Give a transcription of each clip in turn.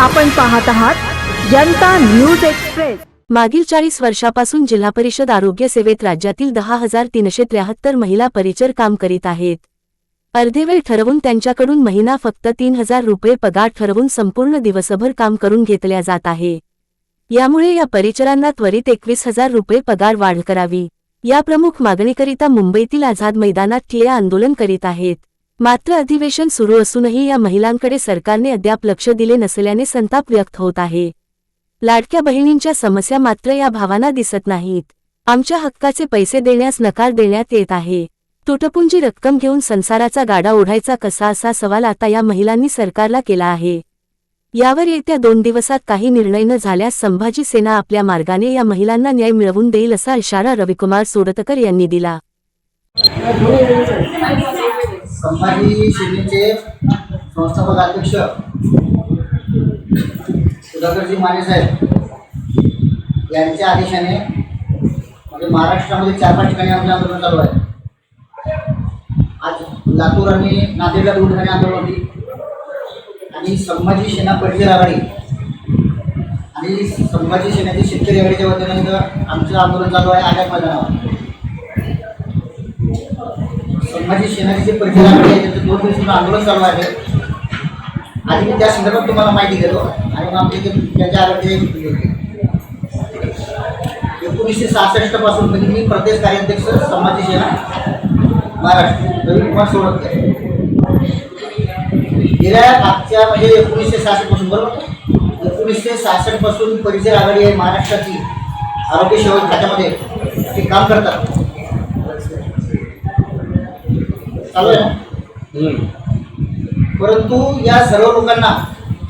आपण पाहत आहात जनता न्यूज एक्सप्रेस. मागील चाळीस वर्षापासून जिल्हा परिषद आरोग्य सेवेत राज्यातील दहा हजार तीनशे त्र्याहत्तर महिला परिचर काम करीत आहेत. अर्धेवेळ ठरवून त्यांच्याकडून महिना फक्त तीन हजार रुपये पगार ठरवून संपूर्ण दिवसभर काम करून घेतल्या जात आहे. यामुळे या परिचरांना त्वरित एकवीस हजार रुपये पगार वाढ करावी. या प्रमुख मागणीकरिता मुंबईतील आझाद मैदानात ठिय्या आंदोलन करीत आहेत. मात्र अधिवेशन सुरू असूनही या महिलांकडे सरकारने अद्याप लक्ष दिले नसल्याने संताप व्यक्त होत आहे. लाडक्या बहिणींच्या समस्या मात्र या भावांना दिसत नाहीत. आमच्या हक्काचे पैसे देण्यास नकार देण्यात येत आहे. तुटपुंजी रक्कम घेऊन संसाराचा गाडा ओढायचा कसा असा सवाल आता या महिलांनी सरकारला केला आहे. यावर येत्या दोन दिवसात काही निर्णय न झाल्यास संभाजी सेना आपल्या मार्गाने या महिलांना न्याय मिळवून देईल असा इशारा रविकुमार सोडतकर यांनी दिला. संभाजी सेनेचे संस्थापक अध्यक्ष सुधाकरजी माने साहेब यांच्या आदेशाने म्हणजे महाराष्ट्रामध्ये चार पाच ठिकाणी आमचं आंदोलन चालू आहे. आज लातूर आणि नांदेडला दोन ठिकाणी आंदोलन होती. आणि संभाजी सेना परिचय आघाडी आणि संभाजी सेनेची शेतकरी आघाडीच्या वतीनं आमचं आंदोलन चालू आहे आझाद मैदानावर. संभाजी सेनाची जे परिचय आहे. दोन दिवसाचं आंदोलन चालू आहे. आणि मी त्या संदर्भात तुम्हाला माहिती देतो आणि मग आमच्या त्याच्या आरोग्य एकोणीसशे सहासष्टपासून म्हणजे मी प्रदेश कार्याध्यक्ष संभाजी सेना महाराष्ट्र. रविकुमार सोडतकर गेल्या मागच्या म्हणजे एकोणीसशे सहासष्टपासून बरोबर? एकोणीसशे सहासष्टपासून परिचय आघाडी आहे महाराष्ट्राची. आरोग्य सेवा खात्यामध्ये ते काम करतात. चालू आहे परंतु या सर्व लोकांना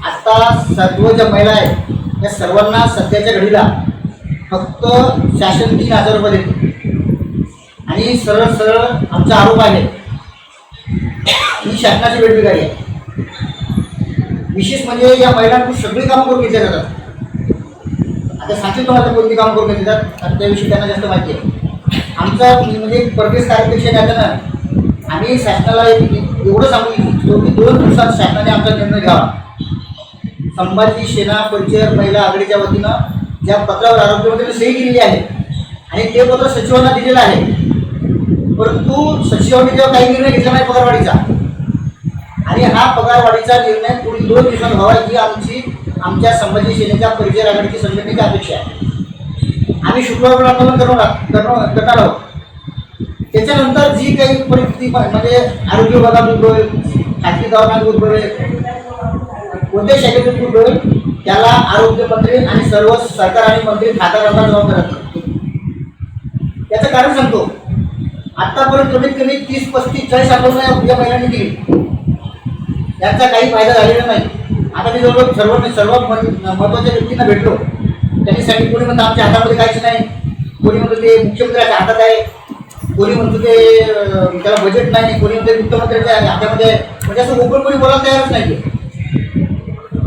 आता सर्व ज्या महिला आहेत या सर्वांना सध्याच्या घडीला फक्त शासन तीन हजार रुपये देते. आणि सरळ सरळ आमचा आरोप आहे ही शासनाची वेठबिगारी आहे. विशेष म्हणजे या महिलांकडून सगळी कामं करून घेतल्या जातात. आता सांगतील तुम्हाला कोणती कामं करून घेतली जातात आणि त्याविषयी त्यांना जास्त माहिती आहे. आमचा म्हणजे परदेश कार्यपेक्ष नात्यानं आम्ही शासनाला एक- एवढं सांगू इच्छितो की दोन दिवसात शासनाने आमचा निर्णय घ्यावा. संभाजी सेना परिचय महिला आघाडीच्या वतीनं ज्या पत्रावर आरोग्यमंत्र्यांनी सही केलेली आहे आणि ते पत्र सचिवांना दिलेलं आहे. परंतु सचिवांनी जेव्हा काही निर्णय घेतला नाही पगारवाढीचा आणि हा पगारवाढीचा निर्णय पुढील दोन दिवसात व्हावा ही आमची आमच्या संभाजी सेनेच्या परिचय आघाडीची संघटनेची अपेक्षा आहे. आम्ही शुक्रवार आंदोलन करणार करणार करणार आहोत. त्याच्यानंतर जी काही परिस्थिती म्हणजे आरोग्य विभागात उद्भवेल खाजगी दवाखान्यात उद्भवेल कोणत्या शाखेतून उद्भवेल त्याला आरोग्यमंत्री आणि सर्व सरकार आणि मंत्री खासदारांना जबाबदार त्याचं कारण सांगतो. आतापर्यंत कमीत कमी तीस पस्तीस चाळीस आंदोलनं या महिलांनी केली. यांचा काही फायदा झालेला नाही. आता मी जवळ सर्व सर्व मह- महत्त्वाच्या व्यक्तींना भेटलो. त्यांनी सांगितलं कोणी म्हणतं आमच्या हातामध्ये काहीच नाही. कोणी म्हणतं ते मुख्यमंत्र्याच्या हातात आहे. कोणी म्हणतो ते त्याला बजेट नाही कोणी म्हणते मुख्यमंत्र्याच्या हातामध्ये म्हणजे असं ओपन कोणी बोलायला तयारच नाही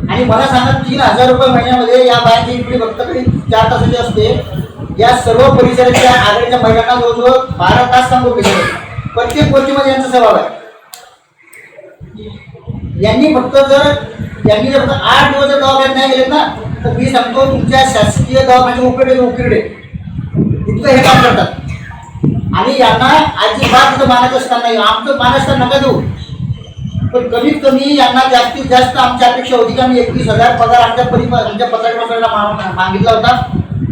आणि मला सांगा तीन हजार रुपये महिन्यामध्ये या बायांची इकडे फक्त तरी चार तासाची असते. या सर्व परिसराच्या आघाडीच्या महिलांना जवळजवळ बारा तास काम करून प्रत्येक गोष्टीमध्ये यांचा सहभाग आहे. यांनी फक्त जर यांनी जर फक्त आठ दिवस जर दवाखान्यात नाही गेलेत ना तर मी सांगतो तुमच्या शासकीय दवाखान्याचे उकडे उकिरडे. इतकं हे काम करतात. आणि यांना अजिबात तिथं मानायचं असताना आमचं मानायचं नका देऊ. पण कमीत कमी यांना जास्तीत जास्त आमच्या अपेक्षा होती की? आम्ही एकवीस हजार पगार आमच्या परि आमच्या पत्रकारांना मा- मागितला होता.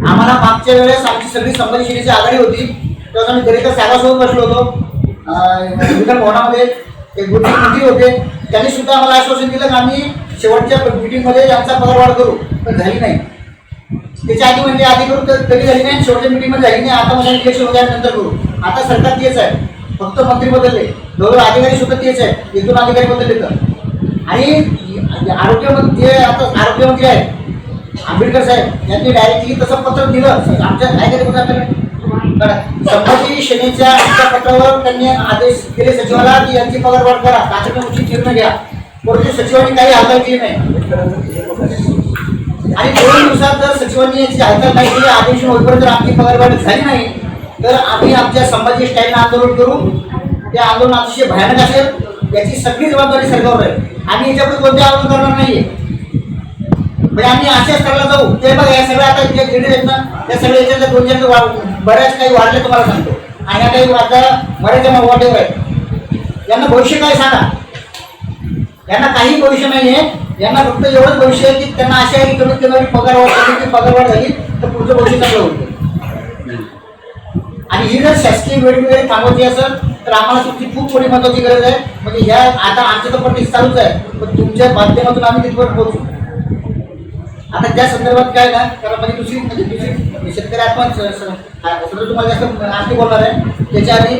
आम्हाला मागच्या वेळेस आमची सगळी संबंधित शिरीची आघाडी होती. तेव्हा आम्ही घरी तर साहेबासोबत बसलो होतो. विधान भवनामध्ये एक गुरुजी मंत्री होते. त्यांनी सुद्धा आम्हाला आश्वासन दिलं की आम्ही शेवटच्या मिटिंगमध्ये यांचा पगार वाढ करू. पण झाली नाही. त्याच्या आधी म्हणजे आधी करू तर कधी झाली नाही शेवटच्या मिटिंगमध्ये झाली नाही आता म्हणजे इलेक्शन नंतर करू. आता सरकार तेच आहे. फक्त मंत्री बदलले. जवळ अधिकारी सुद्धा तेच आहे. एक दोन अधिकारी बदलले तर. आणि आरोग्यमंत्री जे आता आरोग्यमंत्री आहेत आंबेडकर साहेब यांनी डायरेक्टली तसं पत्र दिलं. आमच्या काय केलं आपल्याला? संभाजी सेनेच्या आमच्या पत्रावर त्यांनी आदेश दिले सचिवाला की यांची पगार वाढ करा. तातडीने उचित निर्णय घ्या. परंतु सचिवांनी काही हालचाल केली नाही. आणि दोन दिवसात जर सचिवांनी याची हालचाल नाही केली आदेश होईपर्यंत जर आमची पगारवाढ झाली नाही तर आम्ही आमच्या संभाजी स्टाईलनं आंदोलन करू. ते आंदोलन अतिशय भयानक असेल. याची सगळी जबाबदारी सरकारवर आहे. आम्ही याच्यापुढे कोणते आंदोलन करणार नाहीये. म्हणजे आम्ही अशा स्थळाला जाऊ. ते बघा या सगळ्या आता जे लेडीज आहेत ना त्या सगळ्या याच्यातल्या दोन चार बऱ्याच काही वाढले तुम्हाला सांगतो. आणि या काही आता मराठ्या वाटेवर आहेत. यांना भविष्य काय सांगा? यांना काही भविष्य नाही आहे यांना फक्त एवढंच भविष्य आहे की त्यांना अशा आहे की कमीत कमी पगार वाढ की पगार वाढ झाली तर पुढचं भविष्य चांगलं होतं आणि ही जर शासकीय वेळोवेळी थांबवायची असेल तर आम्हाला तुमची खूप मोठी महत्वाची गरज आहे. म्हणजे ह्या आता आमचं तर प्रॅक्टिस चालूच आहे पण तुमच्या माध्यमातून आम्ही तिथपर्यंत पोहोचू. आता त्या संदर्भात काय ना कारण म्हणजे दुसरी म्हणजे दुसरी शेतकरी आत्महत्या स- तुम्हाला जास्त आणखी बोलणार आहे. त्याच्या आधी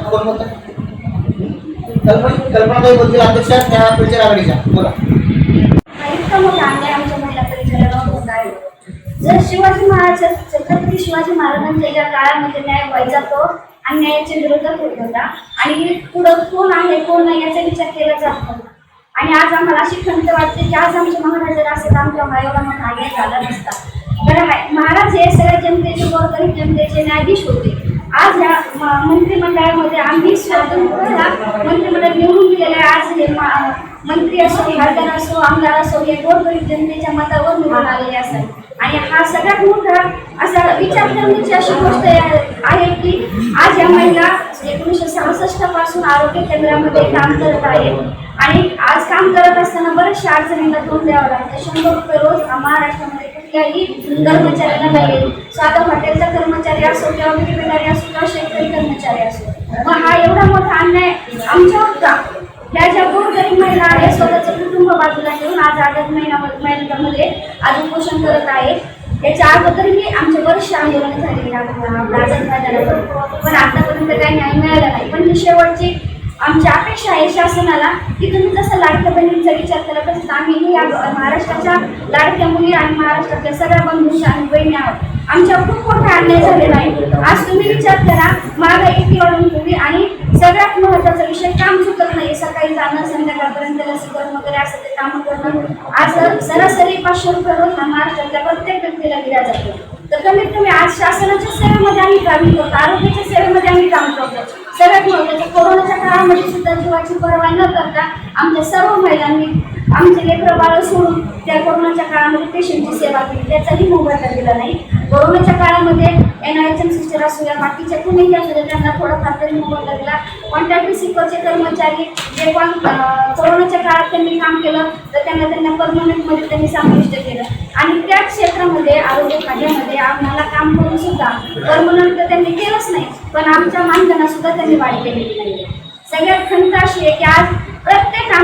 कोण बोलतात कल्पना कल्पनाताई बोलतील अध्यक्ष त्या प्रचार आघाडीच्या बोला. शिवाजी महाराज छत्रपती शिवाजी महाराजांच्या ज्या काळामध्ये न्याय व्हायचा तो अन्यायाच्या विरोधात होत होता. आणि पुढं कोण आहे कोण नाही याचा विचार केला जात होता आणि आज आम्हाला अशी खंत वाटते की आज आमचे महाराज जर असेल तर आमच्या एवढा म्हणून अन्याय झाला नसता. तर महाराज हे सगळ्या जनतेचे गोरगरीब जनतेचे न्यायाधीश होते. आज या मंत्रिमंडळामध्ये आम्ही स्वतंत्र मंत्रिमंडळ निवडून दिलेले आज हे मंत्री असो खासदार असो आमदार असो हे गोरगरीब जनतेच्या मतावर निवडून आलेले असतात. आणि हा सगळ्यात मोठा असा विचार करण्याची अशी गोष्ट आहे आहे की आज या महिला एकोणीसशे सहासष्टपासून आरोग्य केंद्रामध्ये काम करत आहेत. आणि आज काम करत असताना बऱ्याचशा अडचणींना तोंड द्यावं लागतं. शंभर रुपये रोज महाराष्ट्रामध्ये कुठल्याही कर्मचाऱ्यांना मिळेल. साधा हॉटेलचा कर्मचारी असो किंवा विक्रेतारी असो किंवा शेतकरी कर्मचारी असो. मग हा एवढा मोठा अन्याय आमच्यावर का? ह्या ज्या गोरगरीब महिला आहेत स्वतःचं कुटुंब बाजूला ठेवून आज आझाद महिना महिन्यामध्ये आज उपोषण करत आहेत याच्या अगोदरही आमचे बरेचसे आंदोलन झालेली आहेत. आझाद मैदानावर पण. आतापर्यंत काही न्याय मिळाला नाही. पण ही शेवटची आमची अपेक्षा आहे शासनाला. की तुम्ही जसं लाडक्या बहिणींचा विचार केला तसंच आम्हीही या महाराष्ट्राच्या लाडक्या मुली आणि महाराष्ट्रातल्या सगळ्या बंधूंच्या आणि बहिणी आहोत. आमच्या खूप मोठा अन्याय झालेला आहे. आज तुम्ही विचार करा महागाई इतकी वाढून आणि सगळ्यात महत्त्वाचा विषय काम चुकत नाही सकाळी जाणं संध्याकाळपर्यंत लसीकरण वगैरे असं ते काम करणं आज सरासरी पाचशे रुपये रोज हा महाराष्ट्रातल्या प्रत्येक व्यक्तीला दिला जातो. तर कमीत कमी आज शासनाच्या सेवेमध्ये आम्ही काम करतो आरोग्याच्या सेवेमध्ये आम्ही काम करतो. सगळ्यात महत्वाचं कोरोनाच्या काळामध्ये सुद्धा जीवाची पर्वा न करता आमच्या सर्व महिलांनी आमचे लेकरं बाळ सोडून त्या कोरोनाच्या काळामध्ये पेशंटची सेवा केली. त्याचाही मोबदला दिला नाही. कोरोनाच्या काळामध्ये N I H M sister असू या बाकीच्या कुणीही असू द्या त्यांना थोडाफार तरी मोबाईल लागला कॉन्टॅक्ट रिसिपरचे कर्मचारी जे पण कोरोनाच्या काळात त्यांनी काम केलं तर त्यांना त्यांना परमनंटमध्ये त्यांनी समाविष्ट केलं. आणि त्याच क्षेत्रामध्ये आरोग्य खात्यामध्ये आम्हाला काम करून सुद्धा परमनंट तर त्यांनी केलंच नाही पण आमच्या मानधनासुद्धा त्यांनी वाढ केलेली नाही सगळ्यात खंत अशी आहे की आज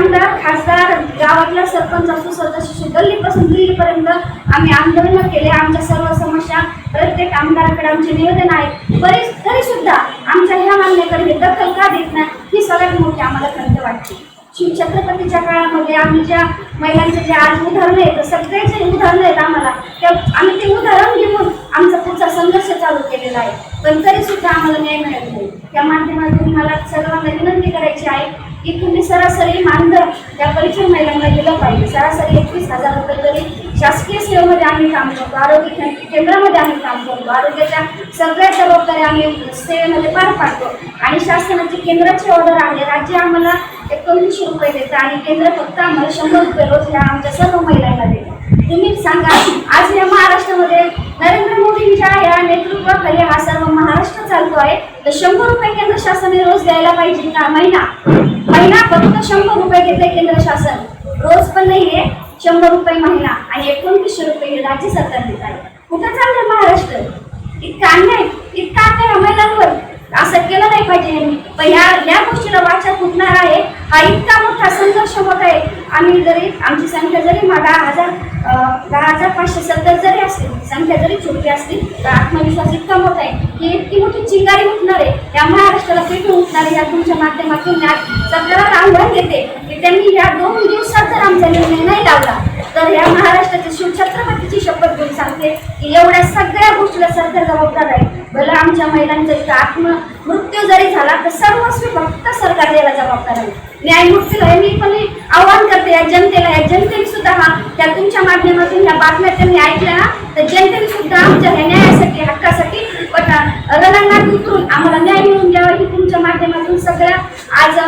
आमदार खासदार गावातला सरपंच असो सदस्य असो गल्लीपासून दिल्लीपर्यंत आम्ही आंदोलन केले. आमच्या सर्व समस्या प्रत्येक आमदाराकडे आमचे निवेदन आहे बरेच तरी सुद्धा आमच्या ह्या मान्यकडे हे दखल का देत नाही ही सगळ्यात मोठी आम्हाला खंत वाटते. शिव छत्रपतीच्या काळामध्ये आम्ही ज्या महिलांचे जे आज उदाहरणं आहेत सगळे जे उदाहरणं आहेत आम्हाला. त्या आम्ही ते उदाहरण घेऊन आमचा पुढचा संघर्ष चालू केलेला आहे. पण तरी सुद्धा आम्हाला न्याय मिळत नाही. त्या माध्यमातून मला सर्वांना विनंती करायची आहे की तुम्ही सरासरी मानधन या परिचय महिलांना दिलं पाहिजे. सरासरी एकवीस हजार रुपये तरी शासकीय सेवेमध्ये आम्ही काम करतो. आरोग्य केंद्रामध्ये आम्ही काम करतो. आरोग्याच्या सगळ्या जबाबदाऱ्या आम्ही सेवेमध्ये पार पाडतो. आणि शासनाची केंद्राची ऑर्डर आहे. राज्य आम्हाला एकोणीसशे रुपये देतं आणि केंद्र फक्त आम्हाला शंभर रुपये रोज ह्या आमच्या सर्व महिलांना देतं. तुम्ही सांगा आज या महाराष्ट्रामध्ये नरेंद्र मोदींच्या या नेतृत्वाखाली हा सर्व महाराष्ट्र चालतो आहे तर शंभर रुपये केंद्र शासनाने रोज द्यायला पाहिजे का? महिना. महिना फक्त शंभर रुपये घेते केंद्र शासन. रोज पण नाहीये शंभर रुपये महिना आणि एकोणतीसशे रुपये हे राज्य सरकार देत आहे. कुठं चाललंय महाराष्ट्र? इतका अन्याय इतका अन्याय महिलांवर असं केलं नाही पाहिजे. पण ह्या या गोष्टीला वाचा फुटणार आहे. हा इतका मोठा संघर्ष होत आहे. आम्ही जरी आमची संख्या जरी दहा हजार दहा हजार पाचशे सत्तर जरी असली संख्या जरी छोटी असली तर आत्मविश्वास इतका मोठा आहे. की इतकी मोठी चिंगारी उठणार आहे. या महाराष्ट्राला पेटून उठणार आहे. या तुमच्या माध्यमातून या सगळ्याला आव्हान देते की त्यांनी या दोन दिवसात जर आमचा निर्णय नाही लावला तर या महाराष्ट्राच्या शिवछत्रपतीची शपथ घेऊन सांगते की एवढ्या सगळ्या गोष्टीला सरकार जबाबदार आहे. भलं आमच्या महिलांचा इथं आत्म मृत्यू जरी झाला तर सर्वस्वी फक्त सरकार याला जबाबदार आहे न्यायमूर्तीला मी पण आव्हान करते या जनतेला या जनतेने सुद्धा हा त्या तुमच्या माध्यमातून ह्या बातम्या त्यांनी ऐकल्या ना तर जनतेने सुद्धा आमच्या ह्या न्यायासाठी हक्कासाठी पण रणांगणात उतरून आम्हाला न्याय मिळून द्यावा ही तुमच्या माध्यमातून सगळ्या आज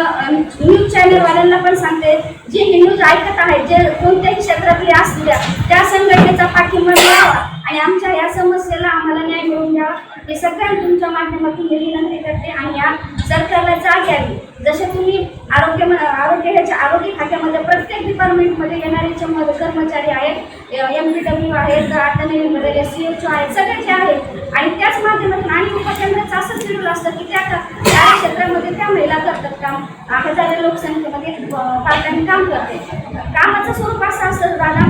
न्यूज चॅनलवाल्यांना पण सांगते. जे हिंदूज ऐकत आहेत जे कोणत्याही क्षेत्रातले असू द्या त्या संघटनेचा पाठिंबा मिळावा आणि आमच्या या समस्येला आम्हाला न्याय मिळून द्यावा. हे सगळ्यांना तुमच्या माध्यमातून मी विनंती करते आणि या सरकारला जाग यावी. जसे तुम्ही आरोग्य आरोग्य ह्याच्या आरोग्य खात्यामध्ये प्रत्येक डिपार्टमेंटमध्ये येणारे जे कर्मचारी आहेत एम पी डब्ल्यू आहेत आता नवीन सी एच ओ आहेत सगळे जे आहेत आणि त्याच माध्यमातून आणि उपकेंद्राचं असं शेड्यूल असतं की त्या त्या क्षेत्रामध्ये त्या महिला करतात काम. हजारो लोकसंख्येमध्ये पार्ट टाइम काम करते. कामाचं स्वरूप असं असतं दादा.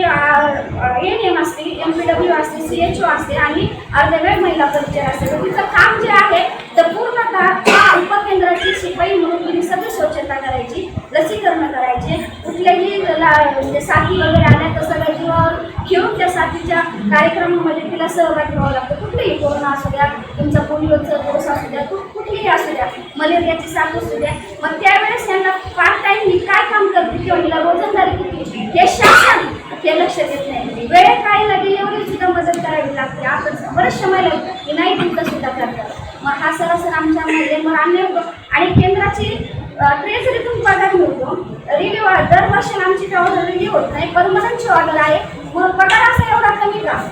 एन एम असते एम पी डब्ल्यू असते सी एच ओ असते आणि अर्धवेळ महिला परिचय असते. तर तिचं काम जे आहे तर पूर्णतः त्या उपकेंद्राची शिपाई म्हणून तिने सगळी स्वच्छता करायची लसीकरण करायचे. कुठल्याही म्हणजे साथी वगैरे आल्या तर सगळ्या जीवावर घेऊन त्या साथीच्या कार्यक्रमामध्ये तिला सहभागी व्हावं लागतं. कुठलेही कोरोना असू द्या तुमचा पोलिओचा डोस असू द्या कुठलीही असू द्या मलेरियाची साथ असू द्या मग त्यावेळेस यांना पार्ट टाईम ही काय काम करते किंवा हिला रोजंदारी किती? हे शासन हे लक्ष देत नाही. वेळेत काय लागेल एवढी सुद्धा मदत करावी लागते. आपण बरंच महिला आहेत की नाही तिथं सुद्धा करतात मग हा सरासर आमच्या मग आम्ही होतो. आणि केंद्राची ट्रेझरीतून पगार मिळतो. रिव्ह्यू दरवर्षी आमची तेवढं रिव्ह्यू होत नाही. परमनंटची ऑर्डर आहे. मग पगार असा एवढा कमी का?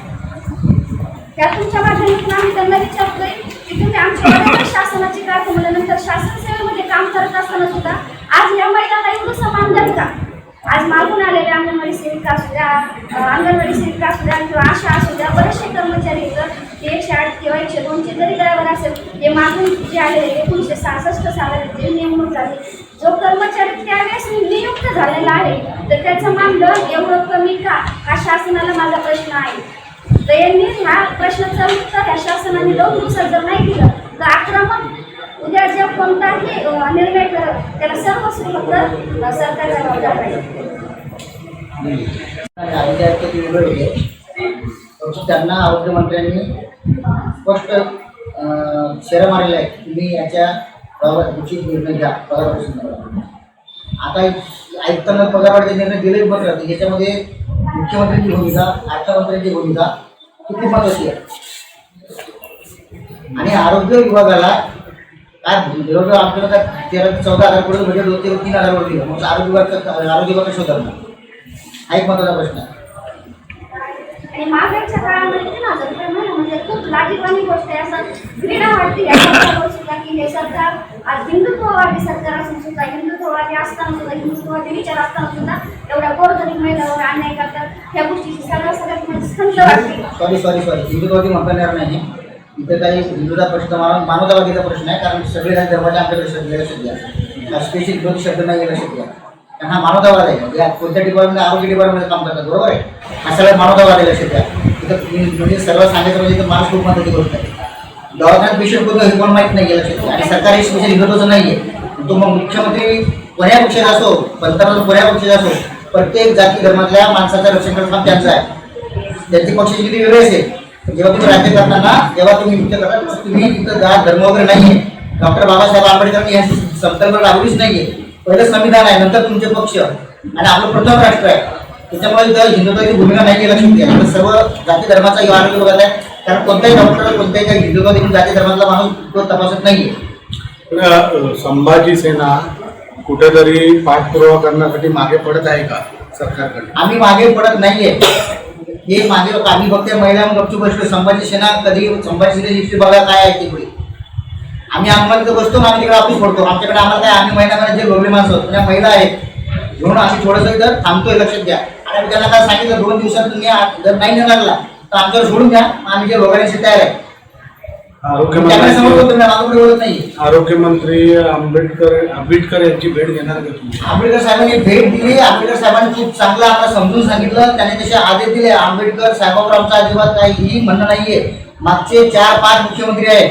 त्या तुमच्या माध्यमातून आम्ही त्यांना विचारतोय की तुम्ही आमच्या ऑर्डर शासनाची काय म्हणल्यानंतर शासन सेवेमध्ये काम करत असताना सुद्धा आज या महिलांना एवढं मानधन का आज मागून आलेल्या अंगणवाडी सेविका असू द्या अंगणवाडी सेविका असू द्या किंवा आशा असू द्या बरेचसे कर्मचारी ते एकशे आठ किंवा एकशे दोनचे जरी ड्रायव्हर असेल हे मागून जे आले एकोणीसशे सहासष्ट सालात जे नेमणूक झाली जो कर्मचारी त्यावेळेस नियुक्त झालेला आहे तर त्याचं मानधन एवढं कमी का? हा शासनाला माझा प्रश्न आहे. तर यांनी ह्या प्रश्नाचं उत्तर ह्या शासनाने दोन दिवसात जर नाही दिलं तर आक्रमक म्हणजे उद्या जे कोणताही अं, निर्णय करत त्याला सर्व फक्त अं, सरकारचा जबाबदार आहे आणि आरोग्य आयुक्त त्यांना आरोग्यमंत्र्यांनी स्पष्ट शेरा मारलेला आहे. तुम्ही याच्या बाबत उचित निर्णय घ्या पगारापासून आता आयुक्तांना पगारवाढीचे निर्णय दिले मात्र याच्यामध्ये मुख्यमंत्र्यांची भूमिका अर्थमंत्र्यांची भूमिका किती महत्वाची आहे? आणि आरोग्य विभागाला काय जवळजवळ आपल्याला काय तेरा ते चौदा हजार कोटी बजेट होते तीन हजार कोटी मग आरोग्य विभाग आरोग्य विभाग कसं करणार? हा एक महत्त्वाचा प्रश्न आहे. आणि मागायच्या काळामध्ये महिना म्हणजे खूप लाजीवानी गोष्ट आहे असं वाटते सुद्धा की हे सरकार आज हिंदुत्ववादी सरकार असून सुद्धा हिंदुत्ववादी असताना सुद्धा हिंदुत्ववादी विचार असताना सुद्धा एवढ्या गोरगरीब महिलांवर अन्याय करतात. ह्या गोष्टीची सगळ्या सगळ्यात म्हणजे खंत वाटते सॉरी सॉरी सॉरी हिंदुत्वादी म्हणता येणार नाही. इथं काही हिंदूचा प्रश्न मानवतावादीचा प्रश्न आहे कारण सगळे काही धर्माचे आमच्याकडे शब्द लक्षात स्पेशल दोन शब्द नाही लक्षात घ्या कारण हा मानवतावाद आहे. या कोणत्या डिपार्टमेंट आरोग्य डिपार्टमेंटमध्ये काम करतात बरोबर आहे? हा सगळा मानवतावाद आहे लक्षात घ्या इथं म्हणजे सर्व सांगायचं म्हणजे इथं माणूस खूप महत्वाची गोष्ट आहे. दवाखान्यात पेशंट कोणतं हे पण माहीत नाही लक्षात घ्या आणि सरकार हे स्पेशल हिंदुत्वाचं नाही आहे. तो मग मुख्यमंत्री कोण्या पक्षाचा असो पंतप्रधान कोण्या पक्षाचा असो प्रत्येक जाती धर्मातल्या माणसाचं रक्षण करणं काम त्यांचं आहे. त्यांची पक्षाची किती वेगळेच आहे जेव्हा तुम्ही राज्य करताना जेव्हा तुम्ही नृत्य करता तुम्ही तिथं जात धर्म वगैरे नाहीये. डॉक्टर बाबासाहेब आंबेडकरांनी यांची संकल्पना राबवलीच नाहीये. पहिलं संविधान आहे नंतर तुमचे पक्ष. आणि आपलं प्रथम राष्ट्र आहे. त्याच्यामुळे इथं हिंदुत्वाची भूमिका नाही लक्षात घ्या. सर्व जाती धर्माचा किंवा आरोग्य बघत आहे. कारण कोणत्याही डॉक्टर कोणत्याही काही जाती धर्मातला माणूस तो तपासत नाहीये. संभाजी सेना कुठेतरी पाठपुरावा करण्यासाठी मागे पडत आहे का सरकारकडे? आम्ही मागे पडत नाहीये. हे माझे लोक आम्ही फक्त महिला गपचूप बसलो. संभाजी सेना कधी संभाजी सेना बघा काय आहे तिकडे आम्ही आम्हाला तर बसतो ना आम्ही तिकडे ऑफिस पडतो. आमच्याकडे आम्हाला काय आम्ही महिन्यामध्ये जे लोकले माणसं त्या महिला आहेत. म्हणून आम्ही थोडंसं इथं थांबतोय लक्षात घ्या. आणि आम्ही त्यांना काय सांगितलं दोन दिवसात तुम्ही जर नाही लागला तर आमच्यावर सोडून द्या. आम्ही जे लोकांशी तयार आहे आरोग्यमंत्री पुढे आरोग्यमंत्री आंबेडकर आंबेडकर यांची भेट घेणार का तुम्ही? आंबेडकर साहेबांनी भेट दिली. आंबेडकर साहेबांनी खूप चांगलं आम्हाला समजून सांगितलं. त्याने तसे आदेश दिले. आंबेडकर साहेबांवर आमचा अजिबात काहीही म्हणणं नाहीये. मागचे चार पाच मुख्यमंत्री आहेत.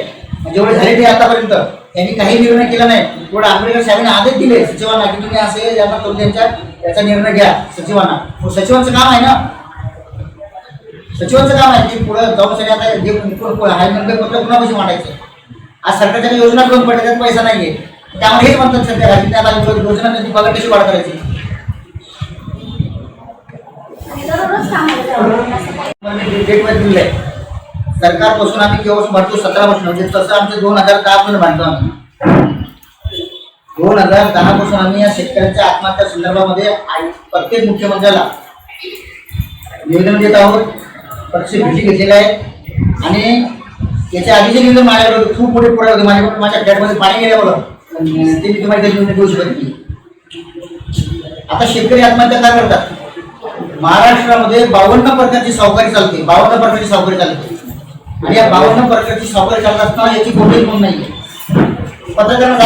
जेवढे झाले ते आतापर्यंत. त्यांनी काही निर्णय केला नाही. तेवढं आंबेडकर साहेबांनी आदेश दिले. सचिवांना की तुम्ही असे यांना करून त्यांच्या याचा निर्णय घ्या सचिवांना. सचिवांचं काम आहे ना? सचिवांचं काम आहे की पुढे जाऊन सगळे आता जे हाय नंबर पत्र पुन्हा कशी मांडायचं? आज सरकारच्या योजना करून पडल्या त्यात पैसा नाहीये. त्यामुळे हेच म्हणतात सध्या राजकीय आता योजना त्यांची पगार कशी वाढ करायची? काही डेटमध्ये दिलंय सरकारपासून आम्ही केवळ भरतो सतरा वर्ष म्हणजे तसं आमचे दोन हजार दहा पासून बांधतो आम्ही. दोन हजार दहा पासून आम्ही या शेतकऱ्यांच्या आत्महत्या संदर्भामध्ये प्रत्येक मुख्यमंत्र्याला निवेदन देत आहोत. पक्षी भेटी घेतलेल्या आहे. आणि याच्या आधीचे निवेदन माझ्याकडे खूप मोठे पुढे होते. माझ्या माझ्या फ्लॅटमध्ये पाणी गेल्यामुळं ते मी तुम्हाला काही निवेदन देऊ शकत नाही. आता शेतकरी आत्महत्या का करतात? महाराष्ट्रामध्ये बावन्न प्रकारची सावकारी चालते. बावन्न प्रकारची सावकारी चालते. आणि या बावन्न प्रकारची सावकारी चालत असताना याची कोणतीच नोंद नाही पत्रकारांना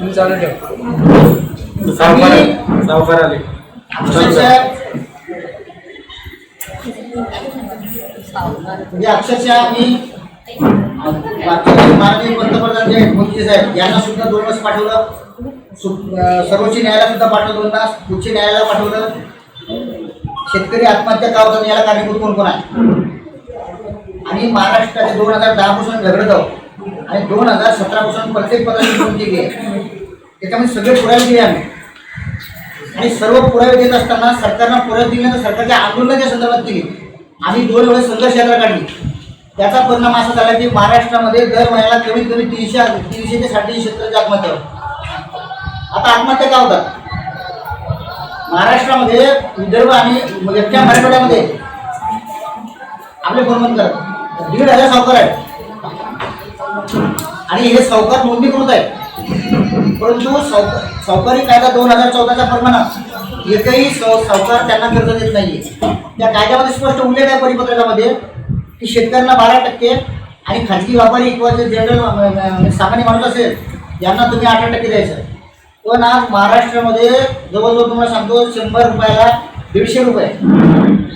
जागा द्या सावकार सावकार आले. अक्षरशः म्हणजे अक्षरशः मी माननीय पंतप्रधान जे मोदी साहेब यांना सुद्धा दोन वेळेस पाठवलं. सर्वोच्च न्यायालयात सुद्धा पाठवलं दोनदा उच्च न्यायालयाला पाठवलं. शेतकरी आत्महत्या का होतात याला कारणीभूत कोण कोण आहे? आणि महाराष्ट्राचे दोन हजार दहा पासून झगडत आहोत आणि दोन हजार सतरा पासून प्रत्येक पदाची नोंद केली. आहे त्याच्यामध्ये सगळे पुरावे दिले आम्ही. आणि सर्व पुरावे देत असताना सरकारनं पुरावे दिले तर सरकारच्या आंदोलनाच्या संदर्भात दिली आम्ही दोन वेळेस संघर्ष यात्रा काढली. त्याचा परिणाम असा झाला की महाराष्ट्रामध्ये दर महिन्याला कमीत कमी तीनशे तीनशे ते साडेतीनशे शेतकऱ्याचे आत्महत्या आता आत्महत्या का होतात? महाराष्ट्रामध्ये विदर्भ आणि मराठवाड्यामध्ये आपले कोण करत दीड हजार सावकार आहेत. आणि हे सावकार नोंदणीकृत आहेत. परंतु सावकार सावकारी कायदा दोन हजार चौदाच्या प्रमाणात एकही सावकार त्यांना कर्ज देत नाहीये. त्या कायद्यामध्ये स्पष्ट उल्लेख आहे परिपत्रकामध्ये की शेतकऱ्यांना बारा टक्के आणि खाजगी व्यापारी किंवा जे जनरल म्हणजे सामान्य माणूस असेल यांना तुम्ही अठरा टक्के द्यायचं. पण आज महाराष्ट्रामध्ये जवळजवळ तुम्हाला सांगतो शंभर रुपयाला दीडशे रुपये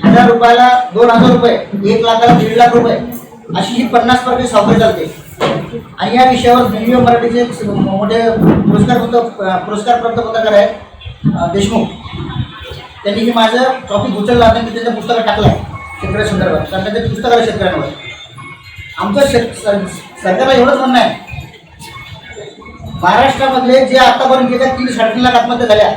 हजार रुपयाला दोन हजार रुपये एक लाखाला दीड लाख रुपये. अशी ही पन्नास प्रकारची सावकारी चालते. आणि या विषयावर दिल्ली मराठीचे मोठे पुरस्कार पुरस्कार प्राप्त पत्रकार आहेत देशमुख. त्यांनी ही माझं टॉपिक उचलला आणि त्यांच्या पुस्तकात टाकलं आहे शेतकऱ्या संदर्भात. कारण त्यांच्या पुस्तकाला शेतकऱ्यांवर. आमचं शेत सरकारला एवढंच म्हणणं आहे. महाराष्ट्रामधले जे आतापर्यंत गेल्या तीन साडेतीन लाख आत्महत्या झाल्या.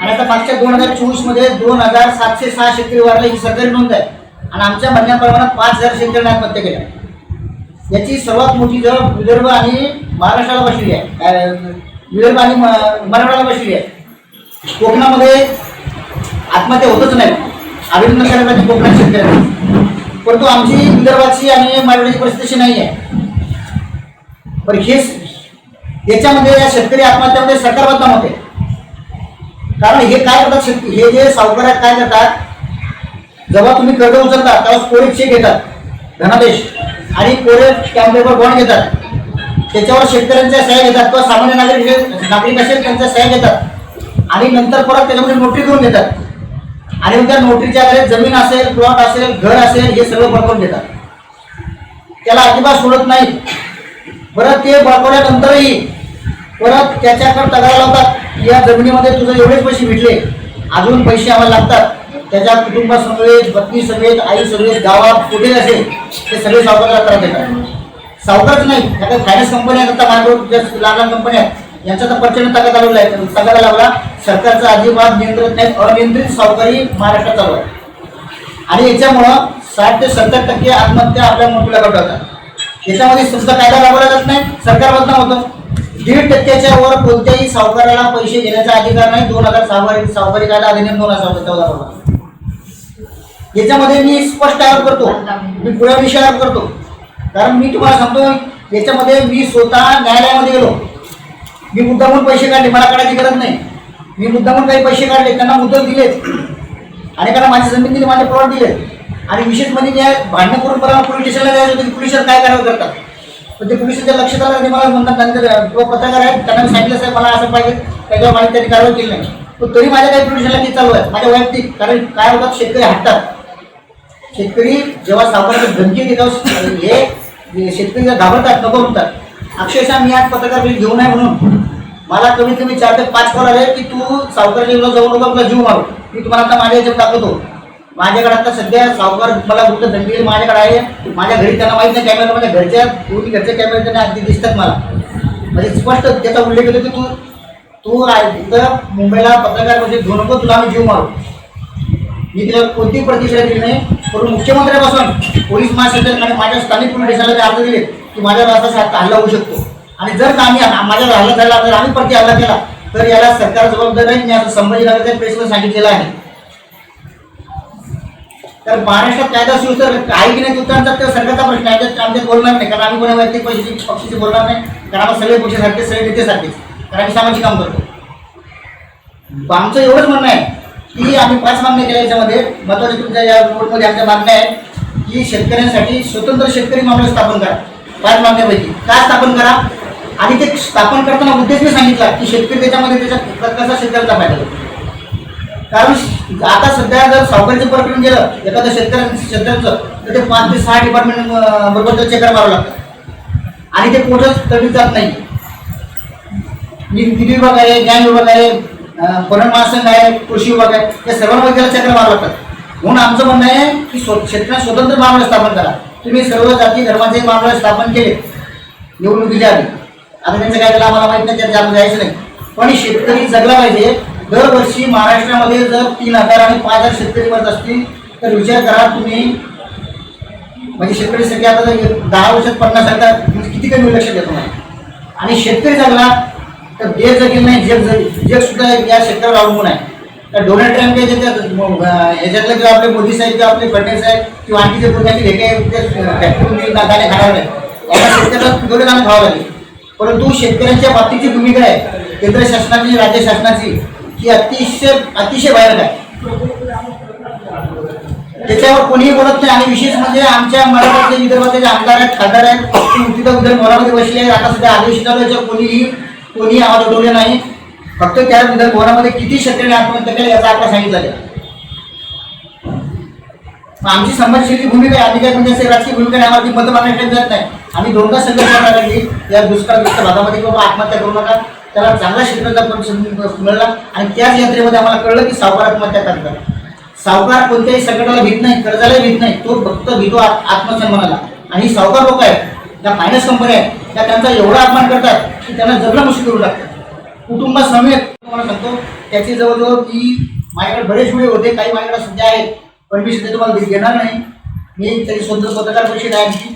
आणि आता मागच्या दोन हजार चोवीसमध्ये दोन हजार सातशे सहा शेतकरी वाढले ही सरकारी नोंद आहे. आणि आमच्या म्हणण्याप्रमाणे पाच हजार शेतकरी आत्महत्या केल्या. याची सर्वात मोठी जर विदर्भ आणि महाराष्ट्राला बसलेली आहे. विदर्भ आणि म- मराठवाड्याला बसलेली आहे. कोकणामध्ये आत्महत्या होतच नाही. अभिनंदन करायला पाहिजे कोकणात शेतकऱ्यांना परंतु आमची विदर्भाची आणि मराठवाड्याची परिस्थिती नाही आहे पण हे याच्यामध्ये या शेतकरी आत्महत्यामध्ये सरकार बदनाम होते. कारण हे काय करतात शेतकरी? हे जे सावकार काय करतात? जेव्हा तुम्ही कर्ज उचलता तेव्हा कोरे चेक घेतात धनादेश. आणि कोरे स्टॅम्प पेपर बॉन्ड घेतात. त्याच्यावर शेतकऱ्यांच्या सह्या घेतात. किंवा सामान्य नागरिक नागरिक असेल त्यांच्या सह्या घेतात. आणि नंतर परत त्याच्यामध्ये नोटरी करून घेतात. आणि मग त्या नोटरीच्या आधारे जमीन असेल प्लॉट असेल घर असेल हे सगळं बळकवून घेतात. त्याला अजिबात सोडत नाही. परत ते बळकवल्यानंतरही परत त्याच्याकडे तगार लावतात. या जमिनीमध्ये तुझं एवढेच पैसे भेटले. अजून पैसे आम्हाला लागतात. त्याच्या कुटुंबासमवेत पत्नी समेत आई समेत गावात कुठे असेल ते सगळे सावकाराला त्रास देतात. सावकारच नाही आता फायनान्स कंपन्या आहेत आता मायक्रो लहान लहान कंपन्या आहेत यांचा तर प्रचंड ताकद आलेला आहे. तगादा लावला सरकारचा अजिबात नियंत्रित नाही अनियंत्रित सावकारी महाराष्ट्रात चालू आहे. आणि याच्यामुळं साठ ते सत्तर टक्के आत्महत्या आपल्या मोठ्या घडवतात याच्यामध्ये सुद्धा कायदा राबवला जात नाही सरकार बदनाम होतं. दीड टक्क्याच्या वर कोणत्याही सावकाराला पैसे देण्याचा अधिकार नाही. दोन हजार सावकारी सावकारी कायदा अधिनियम दोन हजार चौदा प्रमाणे याच्यामध्ये मी स्पष्ट आरोप करतो. मी पुढ्या विषय आरोप करतो. कारण मी तुम्हाला सांगतो याच्यामध्ये मी स्वतः न्यायालयामध्ये गेलो. मी मुद्दामून पैसे काढले मला काढायची गरज नाही. मी मुद्दामून काही पैसे काढले त्यांना मुद्दल दिलेत. अनेकांना माझी जमीन दिली माझे प्लॉट दिले आणि विशेष म्हणजे जे आहे, भांडणं करून मला पोलीस स्टेशनला जायचं होतं की पोलिसात काय करावं करतात. पण ते पोलिसांच्या लक्षात आलं आणि मला म्हणतात त्यांचं किंवा पत्रकार आहेत त्यांना सांगितलं साहेब मला असं पाहिजे त्याच्यावर माझी त्यांनी कारवाई केली नाही. पण तरी माझ्या काही पोलीस स्टेशनला चालू आहे माझ्या वैयक्तिक कारण काय होतात शेतकरी हटतात. शेतकरी जेव्हा सावकाराची धमकी देतात हे शेतकरी जर घाबरतात नको म्हणतात. अक्षरशः मी आज पत्रकार बिल घेऊ नये म्हणून. मला कमीत कमी चार ते पाच कॉल आले की तू सावकाराच्या जाऊ नको तुला जीव मारू. मी तुम्हाला आता माझ्या याच्यात दाखवतो. माझ्याकडे आता सध्या सावकार मला गुप्त धमकी माझ्याकडे आहे. माझ्या घरी त्यांना माहीत नाही कॅमेरा माझ्या घरच्या पूर्वी घरच्या कॅमेरे त्यांना अगदी दिसतात मला. म्हणजे स्पष्ट त्याचा उल्लेख केला की तू तू आहे तिथं मुंबईला पत्रकार म्हणजे घेऊ नको तुला आम्ही जीव मारू. मी तिला कोणतीही प्रतिक्रिया दिली नाही परंतु मुख्यमंत्र्यापासून पोलीस महासंचालक आणि माझ्या स्थानिक पोलीस स्टेशनला ते अर्ज दिले की माझ्या असा हल्ला होऊ शकतो. आणि जर का आम्ही माझ्या हल्ला झाला जर आम्ही प्रति हल्ला केला तर याला सरकार जबाबदार नाही मी असं संभाजीनगरच्या प्रेसला सांगितलेलं आहे. तर महाराष्ट्रात कायदा सुव्यवस्था आहे की नाही उत्तरांचा तर सरकारचा प्रश्न आहे. त्यात आमच्यात बोलणार नाही कारण आम्ही कोणा वैयक्तिक पैशाची पक्षाची बोलणार नाही कारण आम्हाला सगळे पक्षासारखे सगळे नेतेसारखेच कारण आम्ही सामाजिक काम करतो. आमचं एवढंच म्हणणं आहे की आम्ही पाच मागण्या केल्या याच्यामध्ये. महत्त्वाच्या तुमच्या या रोडमध्ये आमच्या मागण्या आहेत की शेतकऱ्यांसाठी स्वतंत्र शेतकरी मामला स्थापन करा. पाच मागण्यापैकी. का स्थापन करा? आणि ते स्थापन करताना उद्देश मी सांगितला की शेतकरी त्याच्यामध्ये त्याच्या कसा शेतकऱ्याचा फायदा होतो कारण आता सध्या जर सावकारीचं प्रकरण गेलं एखाद्या शेतकऱ्यांचं शेतकऱ्यांचं तर ते पाच ते सहा डिपार्टमेंट बरोबर त्याला चक्कर मारावं लागतं. आणि ते कोठंच तडीत जात नाही. निधी विभाग आहे ज्ञान विभाग आहे अं, महासंघ आहे कृषी विभाग आहे या सर्वांमध्ये त्याला चक्र मारावं लागतात म्हणून आमचं म्हणणं आहे की स्व स्वतंत्र महामंडळ स्थापन करा. तुम्ही सर्व जाती धर्माचे महामंडळ स्थापन केले. निवडणुकीच्या आधी. आता त्यांचं काय झालं आम्हाला माहीत नाही त्यांच्या जायचं नाही. पण शेतकरी जगला पाहिजे. दरवर्षी महाराष्ट्रामध्ये जर तीन हजार आणि पाच हजार शेतकरी मरत असतील तर विचार करा तुम्ही. म्हणजे शेतकरी संख्या आता दहा वर्षात पन्नास हजार म्हणजे किती कमी लक्ष देतो नाही आणि शेतकरी जगला तर देश जगेल नाही जग जगेल जग सुद्धा या शेतकऱ्यावर अवलंबून आहे. तर डोनाल्ड ट्रम्प जे याच्यातलं किंवा आपले मोदी साहेब किंवा आपले फडणवीस साहेब किंवा आणखी जे पुण्याचे हे काही ते फॅक्टरी दाणे खाणार नाही यांना शेतकऱ्याला दोन्ही दाणे खावं लागेल. परंतु शेतकऱ्यांच्या बाबतीची भूमिका आहे केंद्र शासनाची राज्य शासनाची ही अतिशय अतिशय भयानक आहे त्याच्यावर कोणीही बोलत नाही आणि विशेष म्हणजे आमच्या मराठवाड्याचे विदर्भाचे जे आमदार आहेत खासदार आहेत ते उद्योग उद्या भवनामध्ये बसले आहेत. आता सध्या आदेश चालू याच्यावर कोणीही कोणी आवाज उठवले नाही. फक्त त्या विधान भवनामध्ये किती शेतकरी आत्महत्या केल्या याचा आपला सांगितलं आमची समाजशील भूमिका आहे आम्ही काय म्हणजे असे राजकीय भूमिका आम्हाला ती मतं मागण्यासाठी जात नाही. आम्ही दोनदा संघर्ष करणार की या दुष्काळग्रस्त भागामध्ये बाबा आत्महत्या करू नका. त्याला चांगला शेतकऱ्याचा पण मिळाला. आणि त्याच यात्रेमध्ये आम्हाला कळलं की सावकार आत्महत्या करतात. सावकार कोणत्याही संकटाला भीत नाही कर्जाला भीत नाही. तो फक्त भीतो आत्मसन्मानाला. आणि सावकार लोक आहेत. त्या फायनान्स कंपन्या आहेत. त्या त्यांचा एवढा अपमान करतात की त्यांना जगणं मुश्किल करू लागतात कुटुंबासमेत तुम्हाला सांगतो त्याची जवळजवळ की माझ्याकडे बरेच व्हिडिओ होते काही माझ्याकडे सध्या आहेत. पण मी सध्या तुम्हाला घेणार नाही. मी त्याची स्वतः पत्रकार परिषद आहे आमची.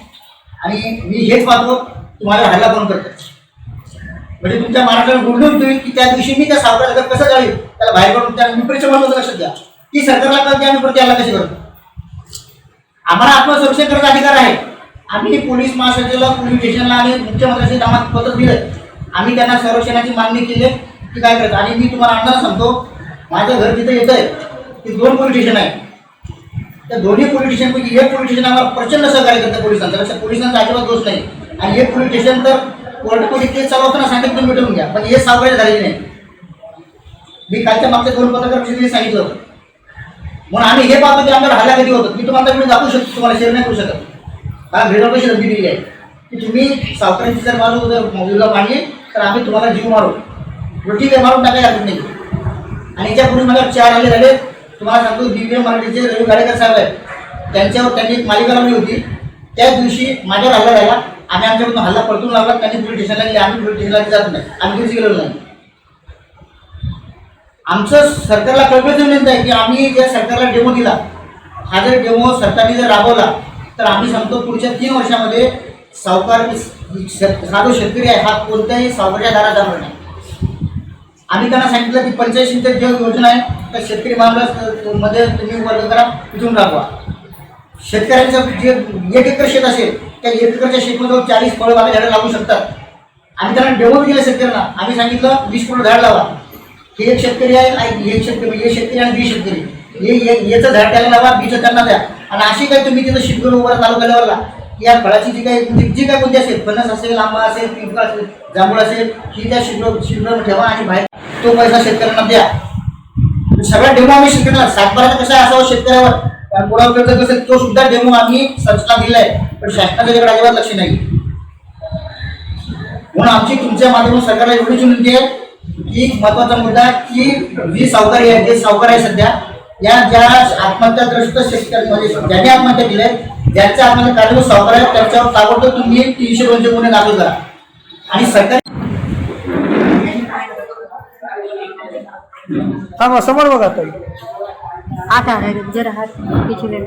आणि मी हेच पाहतो तुम्हाला हल्ला कोण करतात म्हणजे तुमच्या महाराष्ट्राला गुंडून तुम्ही की त्या दिवशी मी त्या सावकाराला कसं जाईल त्याला बाहेर काढून त्या विपरीत महत्वाचं लक्षात द्या की सरकारला कळते आम्ही प्रति हल्ला कशी करतो? आम्हाला आत्मसुरक्षा करायचा अधिकार आहे. आम्ही पोलीस महासचिवला पोलीस स्टेशनला आणि मुख्यमंत्र्यांशी आम्हाला पत्र दिलं. आम्ही त्यांना संरक्षणाची मागणी केली की काय करतं आणि मी तुम्हाला अंदाज सांगतो माझं घर जिथं येतं आहे की दोन पोलीस स्टेशन आहे त्या दोन्ही पोलीस स्टेशनपैकी एक पोलीस स्टेशन आम्हाला प्रचंड सहकार्य करतं पोलिसांचं. लक्षात पोलिसांचा अजिबात दोष नाही. आणि एक पोलीस स्टेशन तर कोर्टामध्ये केस चालू असताना सांगितलं तुम्ही मिटवून घ्या. पण हे सावकाश झालेली नाही. मी कालच्या मागच्या दोन पत्रकार परिषदेने सांगितलं होतं. म्हणून आम्ही हे पाहतो की आम्हाला हल्ला कधी होतो? मी तुम्हाला व्हिडिओ दाखवू शकतो तुम्हाला शेअर नाही करू शकत. हा भेटवण्याची संधी दिली आहे की तुम्ही सावकारांची जर मारू जर मुलीला मारली तर आम्ही तुम्हाला जीव मारू. बरं ठीक आहे मारून टाकायला हरकत नाही. आणि याच्यापूर्वी मला चार आले झाले. तुम्हाला सांगतो दिव्य मराठीचे रवी गाडेकर साहेब आहेत. त्यांच्यावर त्यांनी एक मालिका लावली होती. त्याच दिवशी माझ्यावर हल्ला झाला आम्ही आमच्याकडून हल्ला परतून लावला त्यांनी पोलीस स्टेशनला गेले. आम्ही पोलीस स्टेशनला जात नाही. आम्ही कधीच गेलो नाही. आमचं सरकारला कळकळीची विनंती आहे की आम्ही ज्या सरकारला डेमो दिला हा जर डेमो सरकारने जर राबवला तर आम्ही सांगतो पुढच्या तीन वर्षामध्ये सावकार शेत- हा जो शेतकरी आहे हा कोणत्याही सावकाराच्या दारात जाणार नाही. आम्ही त्यांना सांगितलं की पंचायत सिंचन जे योजना आहे तर शेतकरी मामला मध्ये तुम्ही वर्ग करा तिथून राबवा. शेतकऱ्यांचं जे एक एकर शेत असेल त्या एक एकरच्या शेतमध्ये चाळीस फळबागा झाडं लागू शकतात. आम्ही त्यांना डेमो दिलं शेतकऱ्यांना. आम्ही सांगितलं वीस फळ झाड लावा. हे एक शेतकरी आहे आणि एक शेतकरी एक शेतकरी आणि बी शेतकरी. हे हे- याचं झाड त्याला लावा बीचं त्यांना द्या. आणि अशी काय तुम्ही तिथं शेतकरी उभा तालुका लेवलला. की या फळाची जी काही जी जी काही कोणती असेल फणस असेल आंबा असेल पिंपळ असेल जांभूळ असेल ही त्या शिल्लक शिल्लक ठेवा आणि बाहेर तो पैसा शेतकऱ्यांना द्या. सगळ्या डेमो आम्ही शेतकऱ्यांना सातबाराचा कसा असावा शेतकऱ्यावर? कारण कसं तो सुद्धा डेमो आम्ही संस्था दिलाय. पण शासनाच्या त्याच्याकडे अजिबात लक्ष नाही. म्हणून आमची तुमच्या माध्यमातून सरकारला एवढीच विनंती आहे की महत्त्वाचा मुद्दा की जी सावकारी आहे जे सावकार आहे सध्या या ज्या आत्महत्याग्रस्त शेतकरी म्हणजे ज्यांनी आत्महत्या केल्या ज्यांच्या आत्महत्या कार्यक्रम सावकार आहे त्यांच्यावर ताबडतोब तुम्ही तीनशे दोनशे गुन्हे दाखल करा आणि सरकार हा समोर बघा ताई हाथ आ रहा है जरा हाथ पीछे ले लो।